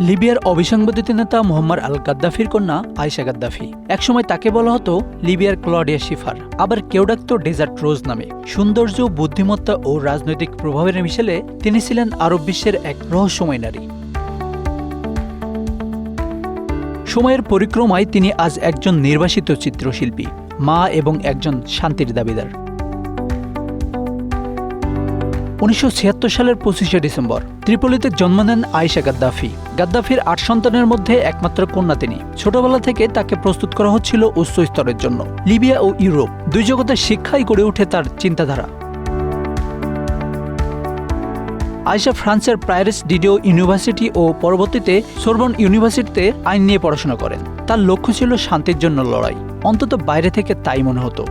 লিবিয়ার অবিসংবাদিত নেতা মোহাম্মদ আল গাদ্দাফির কন্যা আয়শা গাদ্দাফি। একসময় তাকে বলা হতো লিবিয়ার ক্লডিয়া শিফার, আবার কেউ ডাকত ডেজার্ট রোজ নামে। সৌন্দর্য, বুদ্ধিমত্তা ও রাজনৈতিক প্রভাবের মিশেলে তিনি ছিলেন আরব বিশ্বের এক রহস্যময় নারী। সময়ের পরিক্রমায় তিনি আজ একজন নির্বাসিত চিত্রশিল্পী, মা এবং একজন শান্তির দাবিদার। উনিশশো ছিয়াত্তর সালের পঁচিশে ডিসেম্বর ত্রিপলিতে জন্ম নেন আয়েশা গাদ্দাফি। গাদ্দাফির আট সন্তানের মধ্যে একমাত্র কন্যা তিনি। ছোটবেলা থেকে তাকে প্রস্তুত করা হচ্ছিল উচ্চ স্তরের জন্য। লিবিয়া ও ইউরোপ দুই জগতের শিক্ষাই গড়ে ওঠে তার চিন্তাধারা। আয়েশা ফ্রান্সের প্রায়ারিস ডিডিও ইউনিভার্সিটি ও পরবর্তীতে সোরবন ইউনিভার্সিটিতে আইন নিয়ে পড়াশোনা করেন। তার লক্ষ্য ছিল শান্তির জন্য লড়াই। অন্তত বাইরে থেকে তাই মনে হতো।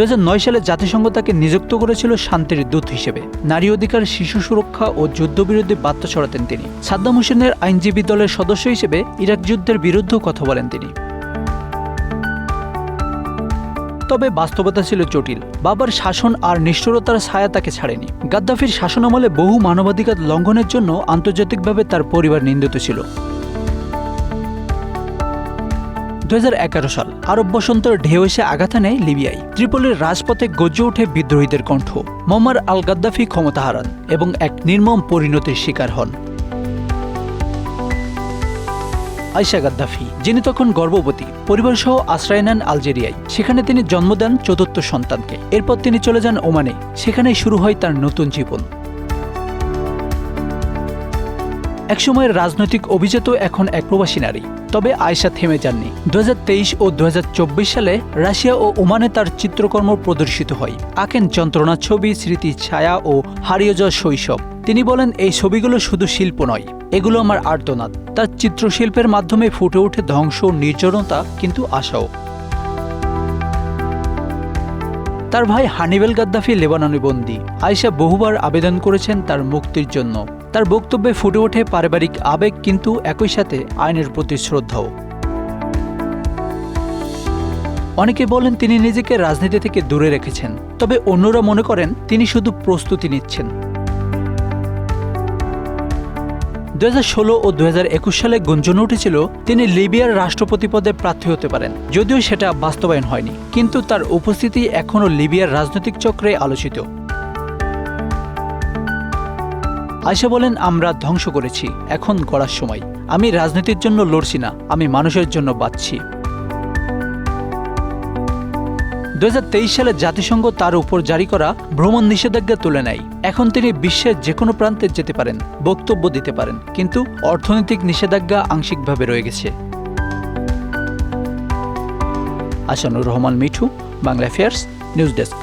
দু হাজার নয় সালে জাতিসংঘ তাকে নিযুক্ত করেছিল শান্তির দূত হিসেবে। নারী অধিকার, শিশু সুরক্ষা ও যুদ্ধবিরোধী বার্তা ছড়াতেন তিনি। সাদ্দাম হোসেনের আইনজীবী দলের সদস্য হিসেবে ইরাক যুদ্ধের বিরুদ্ধেও কথা বলেন তিনি। তবে বাস্তবতা ছিল জটিল। বাবার শাসন আর নিষ্ঠুরতার ছায়া তাকে ছাড়েনি। গাদ্দাফির শাসনামলে বহু মানবাধিকার লঙ্ঘনের জন্য আন্তর্জাতিকভাবে তার পরিবার নিন্দিত ছিল। দু হাজার এগারো সাল আরব বসন্তের ঢেউ এসে আঘাত নেয় লিবিয়ায়। ত্রিপলির রাজপথে গর্জে ওঠে বিদ্রোহীদের কণ্ঠ। মোহাম্মদ আল গাদ্দাফি ক্ষমতা হারান এবং এক নির্মম পরিণতির শিকার হন। আয়শা গাদ্দাফি, যিনি তখন গর্ভবতী পরিবার সহ আশ্রয় নেন আলজেরিয়ায়। সেখানে তিনি জন্ম দেন চতুর্থ সন্তানকে। এরপর তিনি চলে যান ওমানে। সেখানেই শুরু হয় তার নতুন জীবন। একসময়ের রাজনৈতিক অভিজাত এখন এক প্রবাসী নারী। তবে আয়সা থেমে যাননি। দু হাজার তেইশ ও দু হাজার চব্বিশ সালে রাশিয়া ও ওমানে তার চিত্রকর্ম প্রদর্শিত হয়। আঁকেন যন্ত্রণা ছবি, স্মৃতি, ছায়া ও হারিয়ে যাওয়া শৈশব। তিনি বলেন, এই ছবিগুলো শুধু শিল্প নয়, এগুলো আমার আর্তনাদ। তার চিত্রশিল্পের মাধ্যমে ফুটে ওঠে ধ্বংস ও নির্জনতা, কিন্তু আশাও। তার ভাই হানিবেল গাদ্দাফি লেবাননে বন্দী। আয়শা বহুবার আবেদন করেছেন তার মুক্তির জন্য। তার বক্তব্যে ফুটে ওঠে পারিবারিক আবেগ, কিন্তু একই সাথে আইনের প্রতি শ্রদ্ধাও। অনেকে বলেন তিনি নিজেকে রাজনীতি থেকে দূরে রেখেছেন, তবে অন্যরা মনে করেন তিনি শুধু প্রস্তুতি নিচ্ছেন। দু হাজার ষোলো ও দু হাজার একুশ সালে গুঞ্জন উঠেছিল, তিনি লিবিয়ার রাষ্ট্রপতি পদে প্রার্থী হতে পারেন। যদিও সেটা বাস্তবায়ন হয়নি, কিন্তু তার উপস্থিতি এখনও লিবিয়ার রাজনৈতিক চক্রে আলোচিত। আয়সা বলেন, আমরা ধ্বংস করেছি, এখন গড়ার সময়। আমি রাজনীতির জন্য লড়ছি না, আমি মানুষের জন্য বাঁচছি। দু হাজার তেইশ সালে জাতিসংঘ তার উপর জারি করা ভ্রমণ নিষেধাজ্ঞা তুলে নেয়। এখন তিনি বিশ্বের যে কোনো প্রান্তে যেতে পারেন, বক্তব্য দিতে পারেন, কিন্তু অর্থনৈতিক নিষেধাজ্ঞা আংশিকভাবে রয়ে গেছে। Asanur Rahman Mithu, Bangla affairs news desk.